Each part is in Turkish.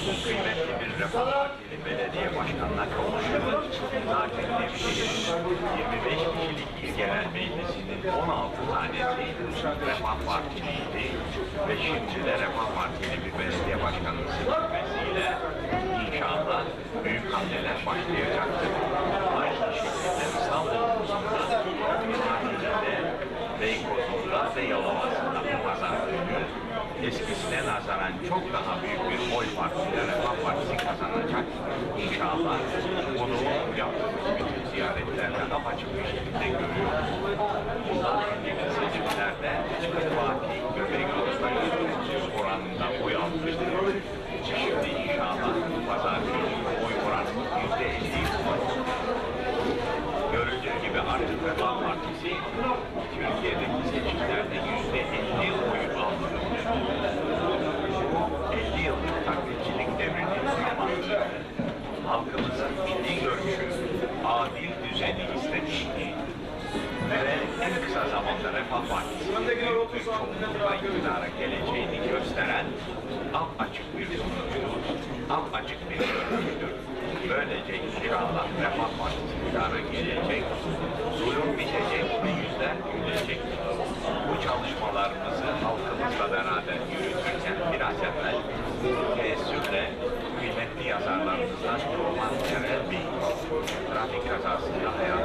kıymetli bir Refah Partili belediye başkanına kavuşuyoruz. Zaten Nevşehir'in 25 kişilik il genel meclisinin 16 tanesi Refah Partiliydi ve şimdi de Refah Partili bir belediye başkanının seçilmesiyle inşallah büyük hamleler başlayacaktır. Aynı şekilde İstanbul'umuzda Fatih'te, Beykoz'unda ve günü eskisine nazaran çok daha büyük bir oy partisiyle Refah Partisi kazanacak. İnşallah bunu yaptığımız bütün ziyaretlerde apaçık bir şekilde görüyoruz. Yeah.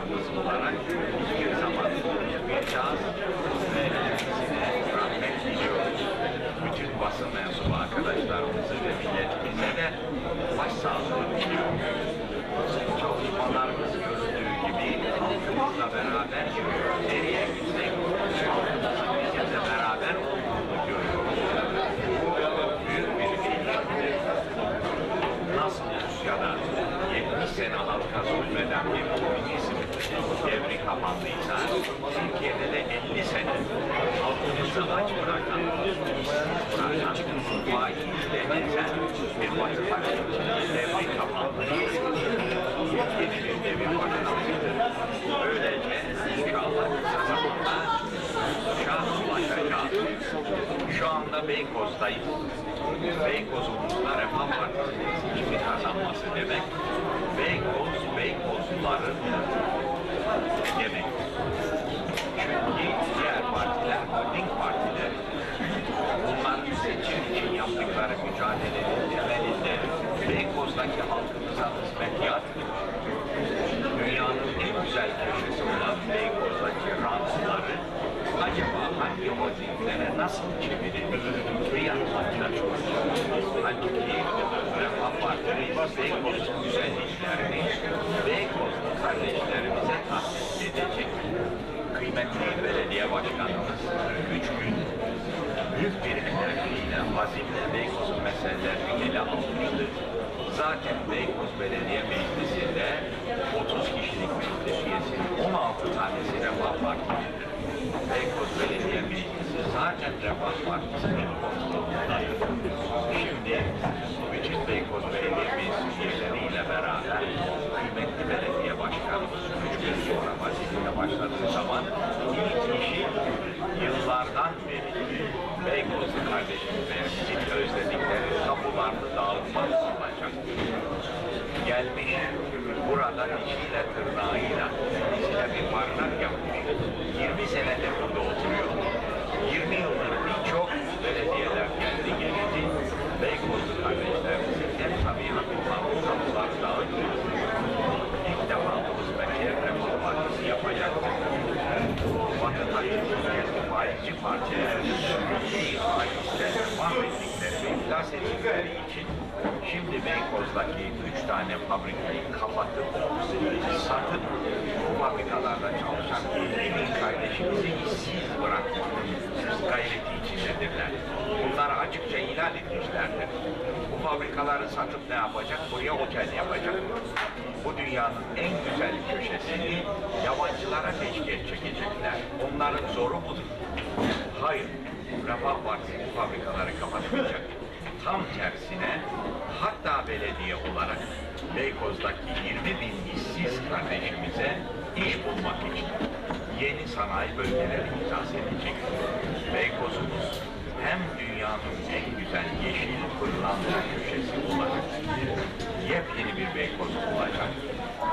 Yazarımız olarak hiçbir zaman unutmayacağız ve kendisine rahmet diliyoruz. Bütün basın mensubu arkadaşlarımızı ve milletimize de başsağlığı diliyoruz. Çalışmalarımız görüldüğü gibi halkımızla beraber yürüyoruz. Nereye gitsek halkımızın bizimle beraber olduğunu görüyoruz. Bu büyük bir gelişmedir. Nasıl Rusya'da 70 sene halka zulmeden bir komünizm devri kapandıysa Türkiye'de de 50 sene halkımızı aç bırakan, işsiz bırakan, faizle ezen bir batı faşistliği devri kapandı. Yeni bir devir başlamıştır. Böylece inşallah kısa zamanda şah ulaşacağız. Şu anda Beykoz'dayız. Beykoz'umuzda Refah Partisi'nin seçimi kazanması demek, Beykoz, Beykozluların demek. Çünkü diğer partiler holding partiler. Bunlar seçim için yaptıkları mücadelenin temelinde Beykoz'daki halkımıza hizmet yatmıyor. Dünyanın en güzel köşesi olan Beykoz'daki rantları acaba hangi holdinglere nasıl çevirir ve yapmakla Halbuki Refah Partisi Beykoz'un güzelliklerini Beykozlu kardeşlerimize tahsis edecek. Kıymetli belediye başkanımız üç gün büyük bir enerjiyle, azimle Beykoz'un meselelerini ele almıştı. Zaten Beykoz Belediye Meclisi'nde 30 kişilik meclis üyesinin 16 tanesi Refah Partisi'dir. Beykoz Belediye Meclisi zaten Refah Partisi'nin kontrolündedir. Şimdi bütün Beykoz Belediye üyeleriyle beraber kıymetli belediye başkanımız 3 gün sonra vazifeye başladığı zaman ilk işi yıllardan beri Beykozlu kardeşlerimizin özledikleri tapularını dağıtmak olacak. Gelmiş, burada dişiyle tırnağıyla dişiyle bir barınak yapmış. 20 senedir burada oturuyor. 20 yıldır birçok belediyeler geldi geldi. Beykozlu kardeşlerimizin hem tabiatından bu tapular dağıtıyor. İlk defa hizmetleri Refah Partisi yapacaktır. Batı Partisi'nin faizci partilerin ülkeyi faizle mahvettikleri ve iflas ettikleri için şimdi Beykoz'daki üç tane fabrikayı kapatıp satıp fabrikalarda çalışan kardeşimizi işsiz bırakmanın gayreti içindedirler. Bunları açıkça ilan etmişlerdir. Bu fabrikaları satıp ne yapacak? Buraya otel yapacak. Bu dünyanın en güzel köşesini yabancılara peşkeş çekecekler. Onların zoru budur. Hayır, Refah Partisi bu fabrikaları kapatmayacak. Tam tersine hatta belediye olarak Beykoz'daki 20 bin işsiz kardeşimize iş bulmak için yeni sanayi bölgeleri ihdas edecek. Beykoz'umuz hem dünyanın en güzel yeşil pırlanta köşesi olarak yepyeni bir Beykoz olacak.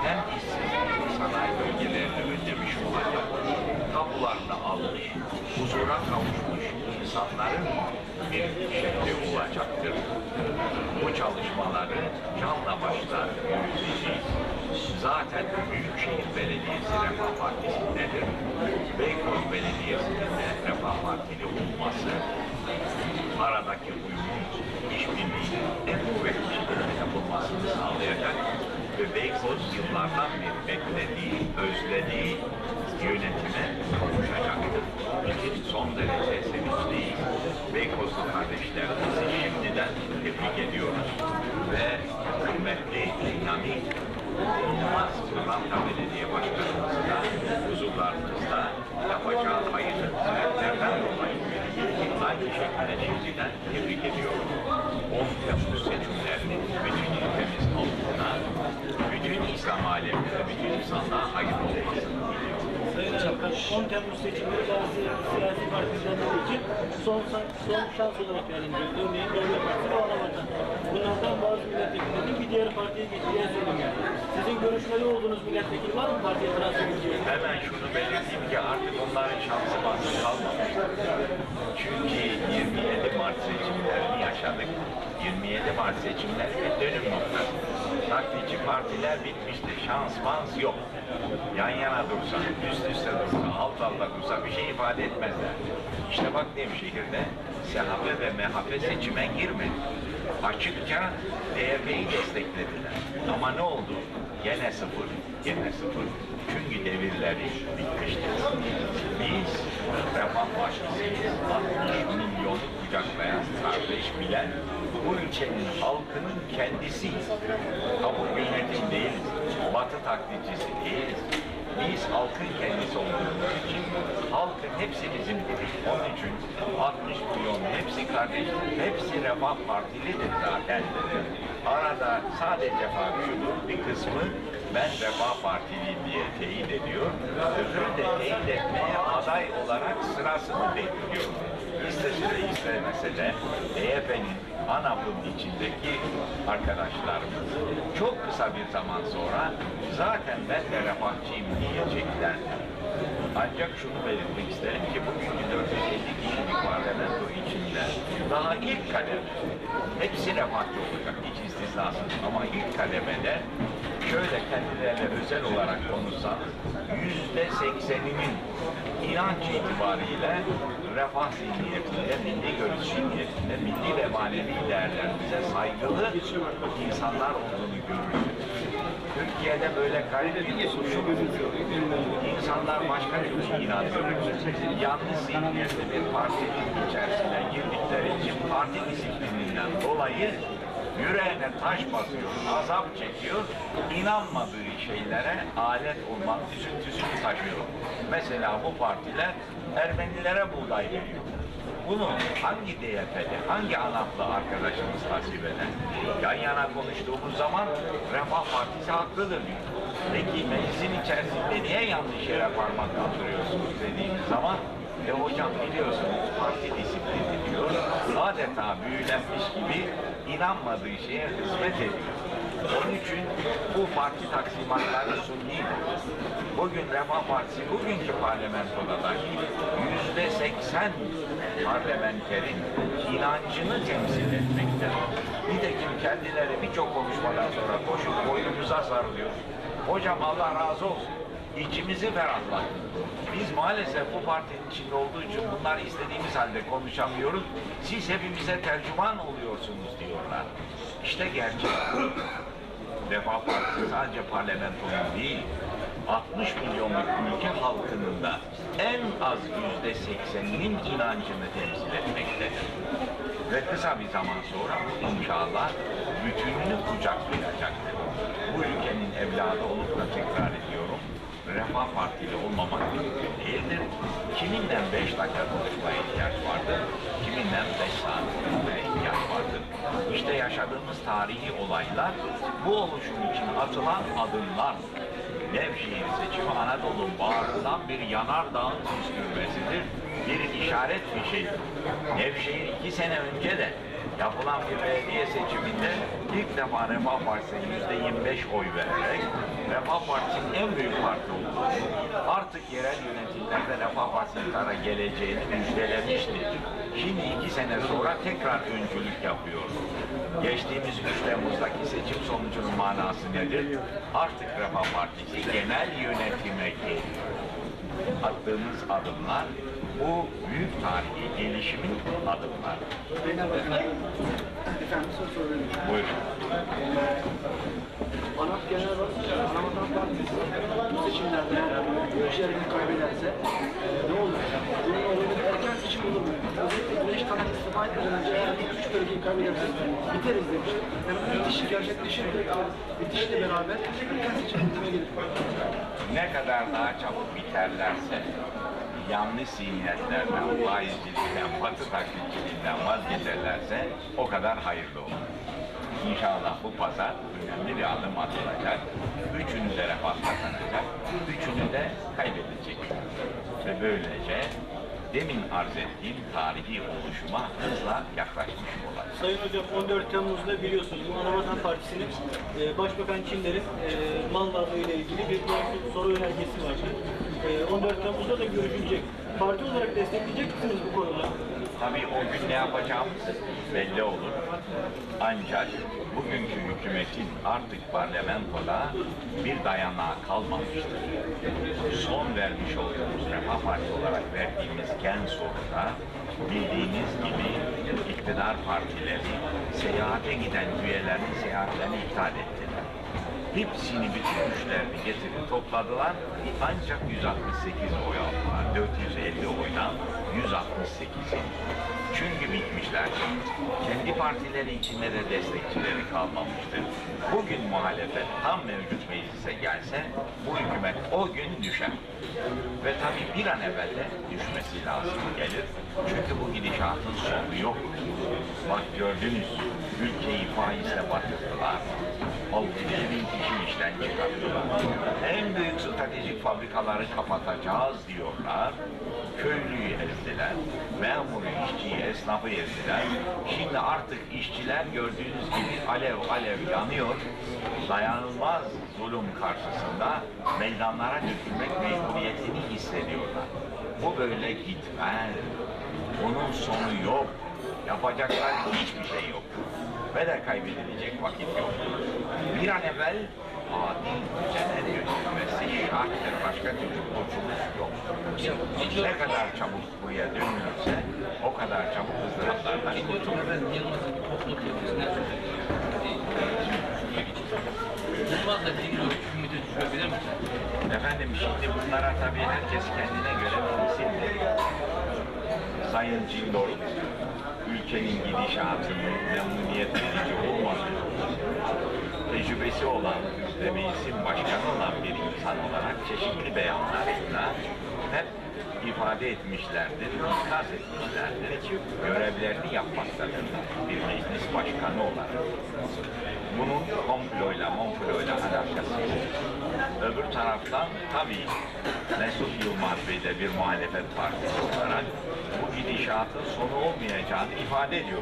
Hem işsizliğin sanayi bölgelerini önlemiş olacak. Tapularını almış, huzura kavuşmuş insanların bir şehri olacaktır. Bu çalışmaları canla başla yürüteceğiz. Zaten Büyükşehir Belediyesi Refah Partisi'ndedir. Beykoz Belediyesi'nin de Refah Partili olması aradaki uyumun işbirliğinin en kuvvetli yapılmasını sağlayacak ve Beykoz yıllardan beri beklediği, özlediği yönetime kavuşacaktır. Biz son derece sevinçliyiz. Beykozlu kardeşlerimizi şimdiden tebrik ediyoruz ve kıymetli, dinamik, Pırlanta Belediye Başkanımızı da huzurlarınızda yapacağı hayırlı hizmetlerden dolayı aynı şekilde şimdiden tebrik ediyorum. 10 Temmuz seçimlerinin bütün ülkemiz halkına, bütün İslam alemine, bütün insanlığa hayırlı olmasını diliyorum. Sayın Başkan, 10 Temmuz seçimleri bazı siyasi parti düzenleri için son, son şans olarak değerlendiriyor. Örneğin Devlet Partisi ve Anavatan. Bunlardan bazı milletvekillerinin bir diğer partiye geçeceği söyleniyor. Sizin görüşmeli olduğunuz milletvekili var mı partiye transfer edeceği? Hemen şunu belirteyim ki artık onların şansı bazı kalmamıştır. Çünkü 27 Mart seçimlerini yaşadık. 27 Mart seçimleri bir dönüm noktası. Taktikçi partiler bitmişti. Şans mans yok. Yan yana dursa, üst üste dursa, alt alta dursa bir şey ifade etmezler. İşte bak Nevşehir'de SHP ve MHP seçime girmedi. Açıkça DYP'yi desteklediler. Ama ne oldu? Gene sıfır, gene sıfır. Çünkü devirleri bitmiştir. Biz Refah Partisi'yiz. 60 milyonu kucaklayan, kardeş bilen bu ülkenin halkının kendisiyiz. Kabul yönetim değiliz. Batı taklitçisi değiliz. Biz halkın kendisi olduğumuz için halkın hepsi bizimdir. Onun için 60 milyon hepsi kardeş, hepsi Refah Partilidir zaten. Arada sadece fark şudur, bir kısmı ben Refah Partiliyim diye teyit ediyor, öbürü de teyit etmeye aday olarak sırasını bekliyor. İstese de istemese de EYP'nin ANAP'ın içindeki arkadaşlarımız. Çok kısa bir zaman sonra zaten ben de refahçıyım diyecekler. Ancak şunu belirtmek isterim ki bugünkü 450 kişilik parlamento içinde. Daha ilk kademe, hepsi refahçı olacak hiç istisnasız. Ama ilk kademede şöyle kendilerine özel olarak konuşsanız yüzde sekseninin inanç itibariyle refah zihniyetinde, milli görüş zihniyetinde, milli ve manevi değerlerimize saygılı insanlar olduğunu görürsünüz. Türkiye'de böyle garip bir usul oluyor. İnsanlar başka bir inanıyor. Yanlış zihniyetli bir partinin içerisine girdikleri için parti disiplininden dolayı yüreğine taş basıyor, azap çekiyor, inanmadığı şeylere alet olmak üzüntüsünü taşıyor. Mesela bu partiler Ermenilere buğday veriyor. Bunu hangi DYP'li, hangi ANAP'lı arkadaşımız tasvip eder? Yan yana konuştuğumuz zaman Refah Partisi haklıdır diyor. Peki meclisin içerisinde niye yanlış yere parmak kaldırıyorsunuz dediğimiz zaman e hocam biliyorsunuz parti disiplini diyor. Adeta büyülenmiş gibi inanmadığı şeye hizmet ediyor. Onun için bu parti taksimatları sunnidir. Bugün Refah Partisi bugünkü parlamentoda dahi yüzde seksen parlamenterin inancını temsil etmektedir. Nitekim kendileri birçok konuşmadan sonra koşup boynumuza sarılıyor. Hocam Allah razı olsun. İçimizi ferahlat. Biz maalesef bu partinin içinde olduğu için bunları istediğimiz halde konuşamıyoruz. Siz hepimize tercüman oluyorsunuz diyorlar. İşte gerçek. Refah Partisi sadece parlamentonun değil, 60 milyonluk ülke halkının da en az yüzde sekseninin inancını temsil etmektedir. Ve kısa bir zaman sonra inşallah bütününü kucaklayacaktır. Bu ülkenin evladı olup da tekrar Refah Partili olmamak mümkün değildir. Kiminden beş dakika konuşmaya ihtiyaç vardır, kiminden beş saat konuşmaya ihtiyaç vardır. İşte yaşadığımız tarihi olaylar bu oluşum için atılan adımlar. Nevşehir seçimi Anadolu'nun bağrından bir yanardağın püskürmesidir. Bir işaret fişeği. Nevşehir iki sene önce de yapılan bir belediye seçiminde ilk defa Refah Partisi'ne yüzde 25 oy vererek Refah Partisi'nin en büyük parti olduğunu, artık yerel yönetimlerde Refah Partisi'nin iktidara geleceğini müjdelemişti. Şimdi iki sene sonra tekrar öncülük yapıyor. Geçtiğimiz 3 Temmuz'daki seçim sonucunun manası nedir? Artık Refah Partisi genel yönetime geliyor. Attığımız adımlar bu büyük tarihi gelişimin adımları. Efendim. Buyurun. ANAP Genel Başkanı, Anavatan Partisi bu seçimlerde görüşlerini kaybederse ne olur? Bunun olayı erken seçim olur mu? Özellikle Güneş Taner istifa etmeden önce eğer üç bölgeyi kaybedersek biteriz demiş. Yani bu bitişi gerçekleşir de bitişle beraber erken seçim gündeme gelir. Ne kadar daha çabuk biterlerse, yanlış zihniyetlerden, faizcilikten, batı taklitçiliğinden vazgeçerlerse o kadar hayırlı olur. İnşallah bu pazar önemli bir adım atılacak. Üçünü de refah üçünü de kaybedecek. Ve böylece demin arz ettiğim tarihi oluşuma hızla yaklaşmış olacak. Sayın Hocam 14 Temmuz'da biliyorsunuz bu Anavatan Partisi'nin e, Başbakan Çinler'in e, mal varlığı ile ilgili bir soru önergesi vardı. E, 14 Temmuz'da da görüşülecek. Parti olarak destekleyecek misiniz bu konuda? Tabii o gün ne yapacağımız belli olur. Ancak bugünkü hükümetin artık parlamentoda bir dayanağı kalmamıştır. Son vermiş olduğumuz Refah Parti olarak verdiğimiz gen soruda bildiğiniz gibi iktidar partileri seyahate giden üyelerin seyahatlerini iptal ettiler. Hepsini bütün güçlerini getirip topladılar. Ancak 168 oy aldılar. 450 oydan 168'i. Çünkü bitmişler. Kendi partileri içinde de destekçileri kalmamıştır. Bugün muhalefet tam mevcut meclise gelse bu hükümet o gün düşer. Ve tabii bir an evvel de düşmesi lazım gelir. Çünkü bu gidişatın sonu yok. Bak gördünüz, ülkeyi faizle batırdılar. 600 bin kişi işten çıkarttılar. En büyük stratejik fabrikaları kapatacağız diyorlar. Köylüyü ezdiler, memuru, işçiyi, esnafı ezdiler. Şimdi artık işçiler gördüğünüz gibi alev alev yanıyor. Dayanılmaz zulüm karşısında meydanlara dökülmek mecburiyetini hissediyorlar. Bu böyle gitmez. Bunun sonu yok. Yapacaklar hiçbir şey yok. De kaybedilecek vakit yok. Bir an evvel adil düzene dönülmesi şarttır. Başka türlü kurtuluş yok. Ne kadar çabuk buraya dönülürse o kadar çabuk ızdıraplardan kurtulur. Yılmaz'la ilgili o hükümeti düşürebilir misin? Efendim şimdi bunlara tabii herkes kendine göre veriyor. Sayın Cindor, ülkenin gidişatının memnuniyet verici olmadığı, tecrübesi olan ve meclisin başkanı olan bir insan olarak çeşitli beyanlarıyla hep ifade etmişlerdir, ikaz etmişlerdir. Görevlerini yapmaktadırlar bir meclis başkanı olarak. Bunun komployla, monfloyla alakası yok. Öbür taraftan tabii Mesut Yılmaz Bey bir muhalefet partisi olarak bu gidişatın sonu olmayacağını ifade ediyor.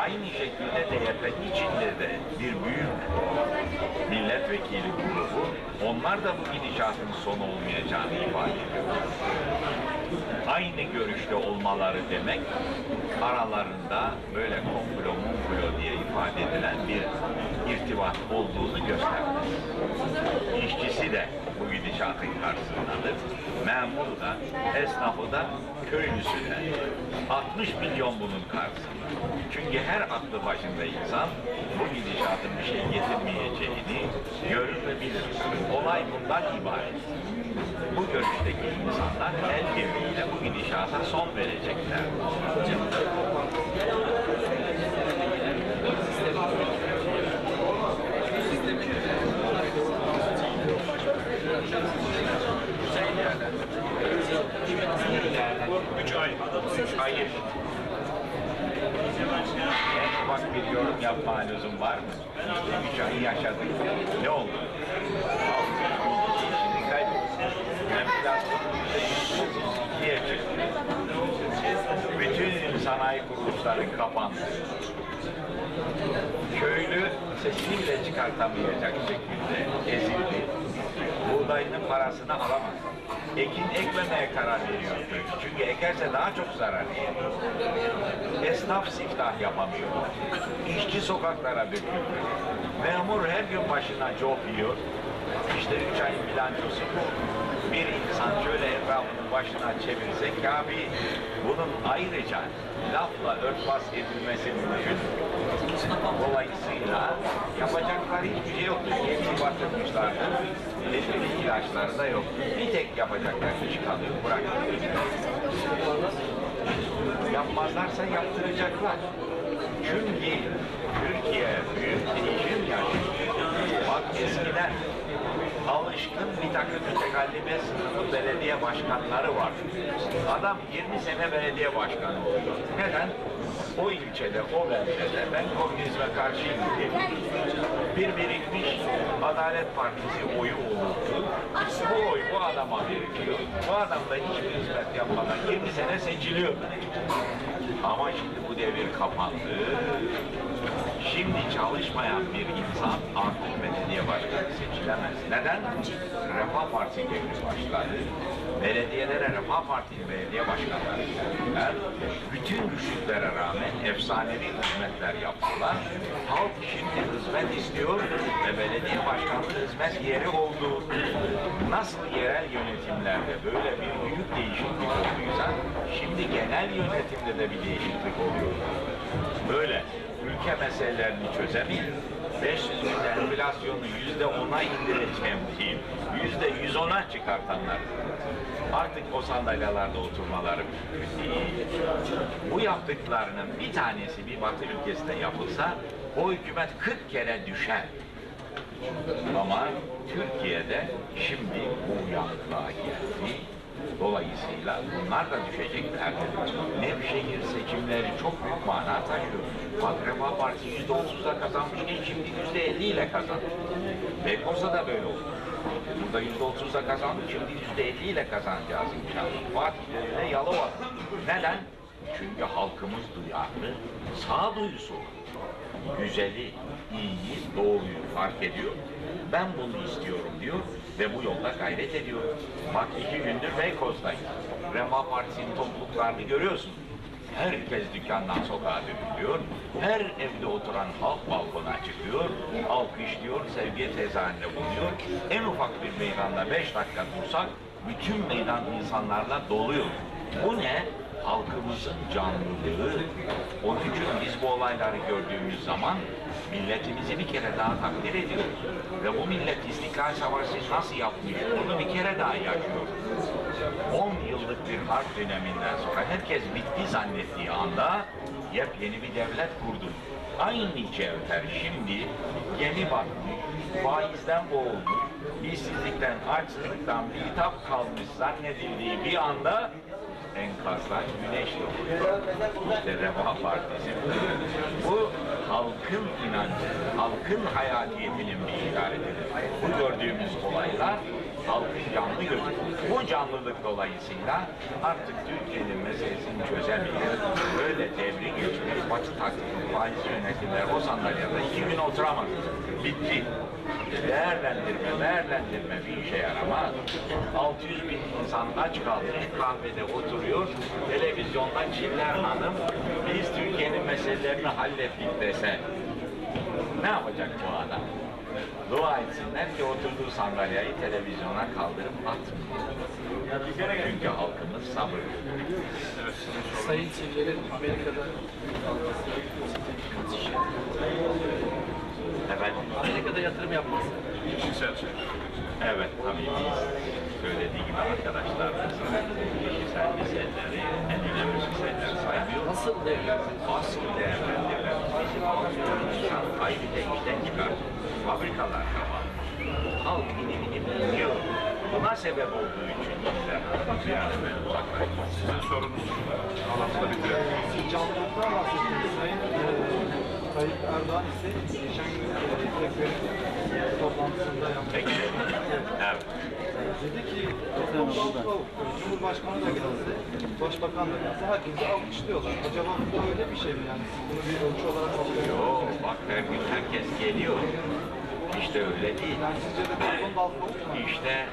Aynı şekilde DYP'nin içinde de bir büyük milletvekili grubu onlar da bu gidişatın sonu olmayacağını ifade ediyor. aynı görüşte olmaları demek aralarında böyle komplo mumplo diye ifade edilen bir irtibat olduğunu göstermez. İşçisi de bu gidişatın karşısındadır. Memuru da, esnafı da, köylüsü de. 60 milyon bunun karşısında. Çünkü her aklı başında insan bu gidişatın bir şey getirmeyeceğini görür ve bilir. Olay bundan ibaret. Bu görüşteki insanlar el birliğiyle bu gidişata son verecekler. Yaşadık. En bir yorum yapma lüzum var mı? Üç ay yaşadık. Ne oldu? Şimdi kaybettik. Enflasyon çıktı. Bütün sanayi kuruluşları kapandı. Köylü sesini bile çıkartamayacak şekilde ezildi. Buğdayının parasını alamaz. Ekin ekmemeye karar veriyor. Çünkü ekerse daha çok zarar yer. Esnaf siftah yapamıyor. İşçi sokaklara döküldü. Memur her gün başına job yiyor. İşte üç ayın bilançosu bu. Bir insan şöyle etrafını başına çevirse kafi bunun ayrıca lafla örtbas edilmesi mümkün. Dolayısıyla yapacakları hiçbir şey yoktu. Hepsi batırmışlardı. Hiçbir ilaçları da yok. Bir tek yapacaklar iş kalıyor. Bırak. Yapmazlarsa yaptıracaklar. Çünkü Türkiye büyük değişim yaşıyor. Bak eskiden alışkın bir takım mütekallibe sınıfı belediye başkanları var. Adam 20 sene belediye başkanı oluyor. Neden? O ilçede, o beldede ben komünizme karşıyım diye bir birikmiş Adalet Partisi oyu olurdu. Bu adama veriliyor. Bu adam da hiçbir hizmet yapmadan 20 sene seçiliyor. Ama şimdi bu devir kapandı. Şimdi çalışmayan bir insan artık belediye başkanı seçilemez. Neden? Refah Partisi devri başladı. Belediyelere Refah Partili belediye başkanları geldiler. Bütün güçlüklere rağmen efsanevi hizmetler yaptılar. Halk şimdi hizmet istiyor ve belediye başkanlığı hizmet yeri oldu. Nasıl yerel yönetimlerde böyle bir büyük değişiklik olduysa şimdi genel yönetimde de bir değişiklik oluyor. Böyle ülke meselelerini çözemeyin. 500 günde enflasyonu yüzde ona indireceğim diyeyim. Yüzde 110'a çıkartanlar. Artık o sandalyelerde oturmaları. Bu yaptıklarının bir tanesi bir batı ülkesinde yapılsa o hükümet 40 kere düşer. Ama Türkiye'de şimdi bu uyanıklığa geldi. Dolayısıyla bunlar da düşecekler. Nevşehir seçimleri çok büyük mana taşıyor. Bak Refah Partisi yüzde otuzla kazanmışken şimdi yüzde elli ile kazandı. Beykoz'da da böyle oldu. Burada yüzde otuzla kazandık, şimdi yüzde elli ile kazanacağız inşallah. Fatih'te öyle Yalova. Neden? Çünkü halkımız duyarlı, sağduyusu var güzeli, iyiyi, doğruyu fark ediyor. Ben bunu istiyorum diyor ve bu yolda gayret ediyor. Bak iki gündür Beykoz'dayız. Refah Partisi'nin topluluklarını görüyorsun. Herkes dükkandan sokağa dökülüyor. Her evde oturan halk balkona çıkıyor. Alkışlıyor, sevgi tezahüründe bulunuyor. En ufak bir meydanda beş dakika dursak bütün meydan insanlarla doluyor. Bu ne? Halkımızın canlılığı. Onun için biz bu olayları gördüğümüz zaman milletimizi bir kere daha takdir ediyoruz. Ve bu millet İstiklal Savaşı nasıl yapmış bunu bir kere daha yaşıyor. 10 yıllık bir harp döneminden sonra herkes bitti zannettiği anda yepyeni bir devlet kurdu. Aynı cevher şimdi gemi batmış, faizden boğulmuş, işsizlikten, açlıktan bir kitap kalmış zannedildiği bir anda enkazdan güneş doğuyor. İşte Refah Partisi. Bu halkın inancı, halkın hayatiyetinin bir işaretidir. Bu gördüğümüz olaylar halkın canlı gözü. Bu canlılık dolayısıyla artık Türkiye'nin meselesini çözemiyor. Böyle devri geçmiş Batı takımı faiz yönetimler o sandalyede iki gün oturamaz. Bitti. Değerlendirme, değerlendirme bir işe yaramaz. 600 bin insan aç kalmış kahvede oturuyor. Televizyonda Çiller Hanım biz Türkiye'nin meselelerini hallettik dese ne yapacak bu adam? Dua etsinler ki oturduğu sandalyeyi televizyona kaldırıp atmıyor. Çünkü halkımız sabırlı. Sayın Çiller'in Amerika'da Efendim, Amerika'da yatırım yapması. evet tabii biz söylediği gibi arkadaşlarımızın kişisel meseleleri en önemli meseleleri saymıyor. Nasıl değerlendiriyorsunuz? Asıl değerlendirmemiz bizim insan ayrıca işten çıkar. Fabrikalar kapalı. Halk inim inim yiyor. Buna sebep olduğu için an evvel uzaklaşmak. Sizin sorunuz alanında bitirelim. canlılıktan bahsettiniz. Sayın e, Tayyip Erdoğan ise geçen gün e, toplantısında yaptı. Peki. Evet. Dedi ki Cumhurbaşkanı da gelse, Başbakan da gelse herkesi alkışlıyorlar. Acaba bu öyle bir şey mi yani? Siz bunu bir ölçü olarak kabul ediyor Yo, musunuz? bak her gün herkes geliyor. İşte öyle değil. Yani sizce de toplum balkonu mu? İşte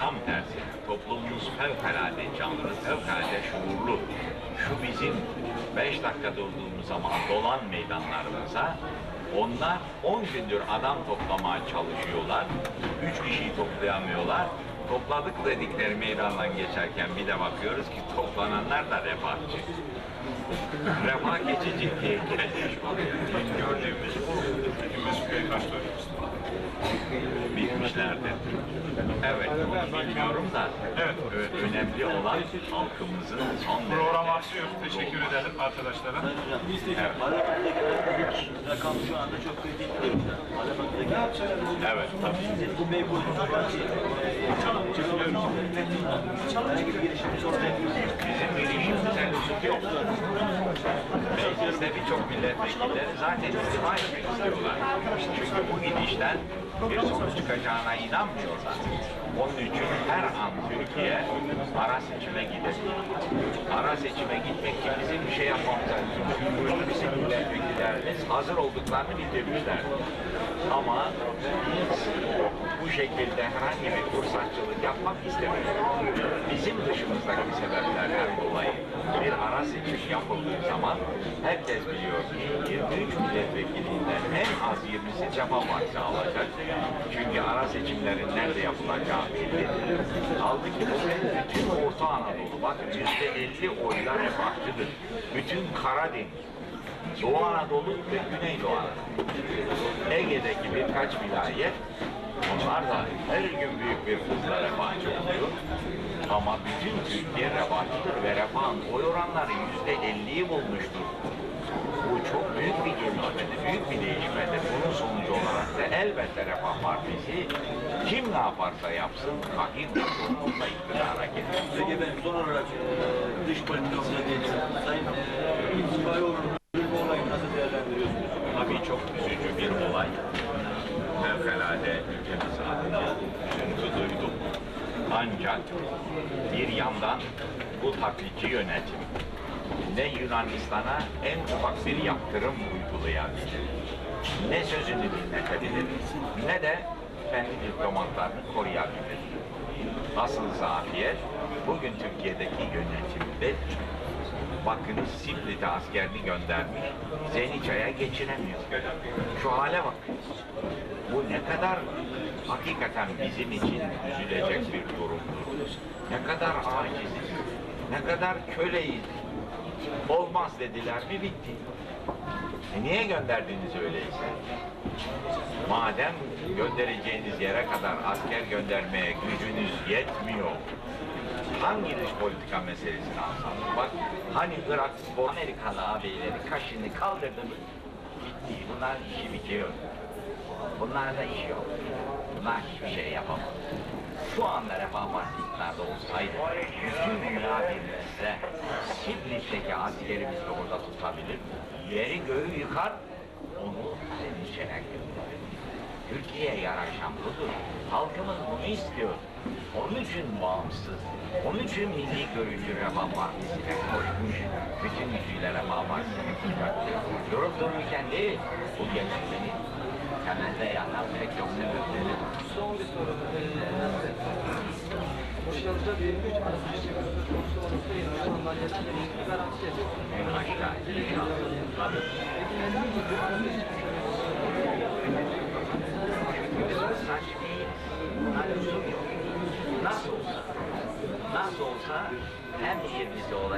tam tersi. Toplumumuz fevkalade canlı, fevkalade şuurlu. Şu bizim beş dakika durduğumuz zaman dolan meydanlarımıza onlar 10 gündür adam toplamaya çalışıyorlar. Üç kişiyi toplayamıyorlar. Topladık dedikleri meydandan geçerken bir de bakıyoruz ki toplananlar da refahçı. Refah geçici diye gelmiş oluyor. Gördüğümüz bitmişlerdir. Evet, bunu bilmiyorum da ö- önemli olan halkımızın son Program aksıyor. Teşekkür edelim arkadaşlara. Evet. Rakam şu anda çok kritik Evet, tabii. bu girişimimiz ortaya Bizim girişimimizde lüzum yok. Mecliste birçok milletvekilleri zaten istifa etmek istiyorlar. Çünkü bu gidişten bir sonuç çıkacağına inanmıyorlar. Onun için her an Türkiye ara seçime gidebilir. Ara seçime gitmek için bizim bir şey yapmamız lazım. Çünkü bizim milletvekillerimiz hazır olduklarını bildirmişler. Ama bu şekilde herhangi bir fırsatçılık yapmak istemiyoruz. Bizim dışımızdaki sebeplerden dolayı bir ara seçim yapıldığı zaman herkes biliyor ki 23 milletvekilinden en az 20'si cevap hakkı alacak. Çünkü ara seçimlerin nerede yapılacağı belli. Kaldı ki bütün Orta Anadolu, bakın %50 oylar refahçıdır. Bütün Karadeniz, Doğu Anadolu ve Güneydoğu Anadolu. Ege'deki birkaç vilayet onlar da her gün büyük bir hızla refahçı oluyor. Ama bütün Türkiye refahçıdır ve refahın oy oranları yüzde elliyi bulmuştur. Bu çok büyük bir gelişmedir, büyük bir değişmedir. Bunun sonucu olarak da elbette Refah Partisi kim ne yaparsa yapsın kahin çoğunlukla iktidara gelir. Peki efendim son olarak e, dış politikamıza geçelim. Sayın e, İsmailoğlu'nun öldürme olayını nasıl değerlendiriyorsunuz? Tabii çok üzücü bir olay. Fevkalade ülkemiz adına üzüntü duydum. Ancak bir yandan bu taklitçi yönetim ne Yunanistan'a en ufak bir yaptırım uygulayabilir, ne sözünü dinletebilir, ne de kendi diplomatlarını koruyabilir. Asıl zafiyet bugün Türkiye'deki yönetimde Bakınız Sivrit'e askerini göndermiş, Zeniça'ya geçiremiyor. Şu hale bak. Bu ne kadar hakikaten bizim için üzülecek bir durumdur. Ne kadar aciziz, ne kadar köleyiz. Olmaz dediler mi bitti. E niye gönderdiniz öyleyse? Madem göndereceğiniz yere kadar asker göndermeye gücünüz yetmiyor, hangi dış politika meselesini alsanız bak hani Irak Amerikalı ağabeyleri kaşını kaldırdı mı bitti. Bunlar işi bitiyor. Bunlarda iş yok. Bunlar hiçbir şey yapamaz. Şu anda Refah Partisi iktidarda olsaydı bütün dünya birleşse Sivrit'teki askerimizi orada tutabilir. Yeri göğü yıkar onu senin içine Türkiye'ye yaraşan budur. Halkımız bunu istiyor. Onun için bağımsız, onun için milli görüşü Refah Partisi'ne koşmuş, bütün gücüyle Refah Partisi'ni çıkarttı. Durup dururken değil, bu gelişmenin temelde yatan pek çok sebepleri. Son bir soru. Boşlarımızda 23 arası konuşulmasıyla ilgili sandalyeden bir garanti yapıyor. En aşağı inşallah. Tabii. Saç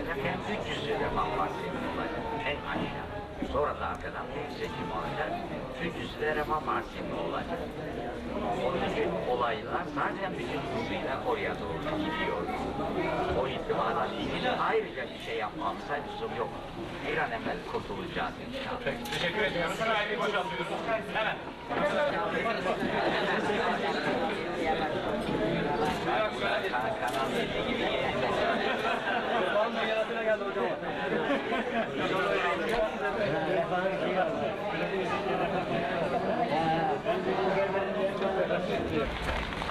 olacak hem 300'ü de Partisi'nin olacak. En aşağı. Sonra da arkadan bir seçim olacak. 300'ü de Refah olacak. Onun için olaylar zaten bütün hızıyla oraya doğru gidiyor. O itibarla ilgili ayrıca bir şey yapmamıza lüzum yok. Bir an evvel kurtulacağız inşallah. Peki, teşekkür ediyorum. Sırayı boşaltıyoruz. Hemen. Kan- Kanal 7 gibi Thank you.